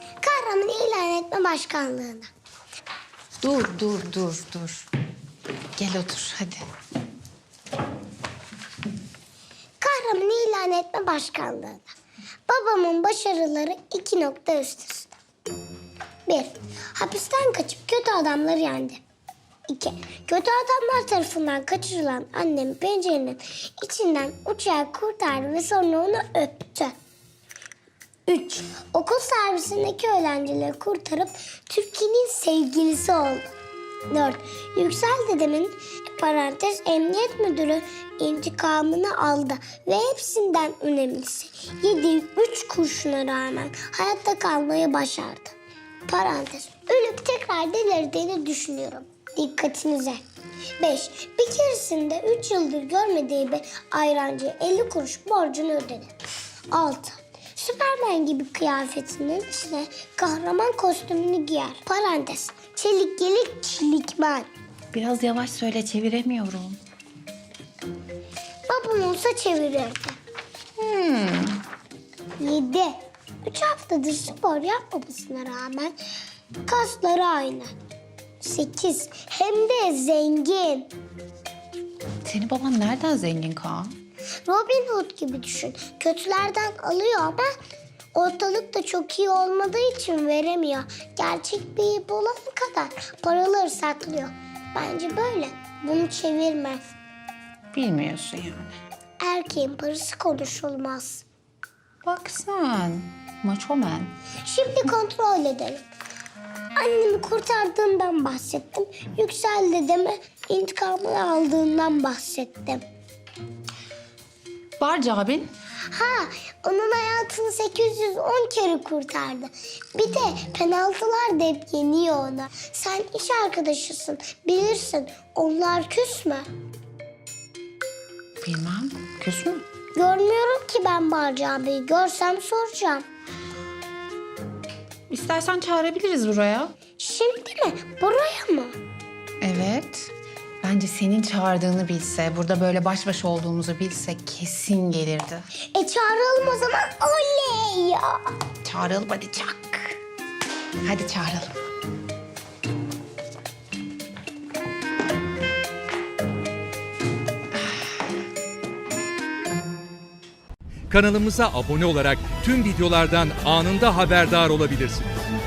Kahraman ilan etme başkanlığına. Dur, dur, dur, dur. Gel otur, hadi. Kahraman ilan etme başkanlığına. Babamın başarıları iki nokta üst üste. Bir, hapisten kaçıp kötü adamları yendi. İki, kötü adamlar tarafından kaçırılan annem pencerenin içinden uçağı kurtardı ve sonra onu öptü. Üç, okul servisindeki öğrencileri kurtarıp Türkiye'nin sevgilisi oldu. Dört, Yüksel dedemin parantez emniyet müdürü intikamını aldı ve hepsinden önemlisi yediği üç kurşuna rağmen hayatta kalmayı başardı. Parantez, ölüp tekrar delirdiğini düşünüyorum. Dikkatinize. 5. Bir keresinde 3 yıldır görmediği bir ayrancı 50 kuruş borcunu ödedi. 6. Süpermen gibi kıyafetinin içine kahraman kostümünü giyer. Parantez. Çelik yelik çelikmen. Biraz yavaş söyle, çeviremiyorum. Babam olsa çevirirdi. Hmm. 7. 3 haftadır spor yapmamasına rağmen kasları aynı. 8. Hem de zengin. Senin baban nereden zengin Kaan? Robin Hood gibi düşün. Kötülerden alıyor ama ortalıkta çok iyi olmadığı için veremiyor. Gerçek bir iyi bulana kadar paraları saklıyor. Bence böyle. Bunu çevirme. Bilmiyorsun yani. Erkeğin parası konuşulmaz. Bak sen, maço man. Şimdi kontrol edelim. Annemi kurtardığından bahsettim. Yüksel dedemi intikamını aldığından bahsettim. Barca abin? Ha, onun hayatını 810 kere kurtardı. Bir de penaltılar da hep yeniyor ona. Sen iş arkadaşısın, bilirsin. Onlar küs mü? Bilmem, küs mü? Görmüyorum ki ben Barca abiyi. Görsem soracağım. İstersen çağırabiliriz buraya. Şimdi mi? Buraya mı? Evet. Bence senin çağırdığını bilse, burada böyle baş başa olduğumuzu bilse kesin gelirdi. E çağıralım o zaman. Oley ya. Çağıralım hadi çak. Hadi çağıralım. Kanalımıza abone olarak tüm videolardan anında haberdar olabilirsiniz.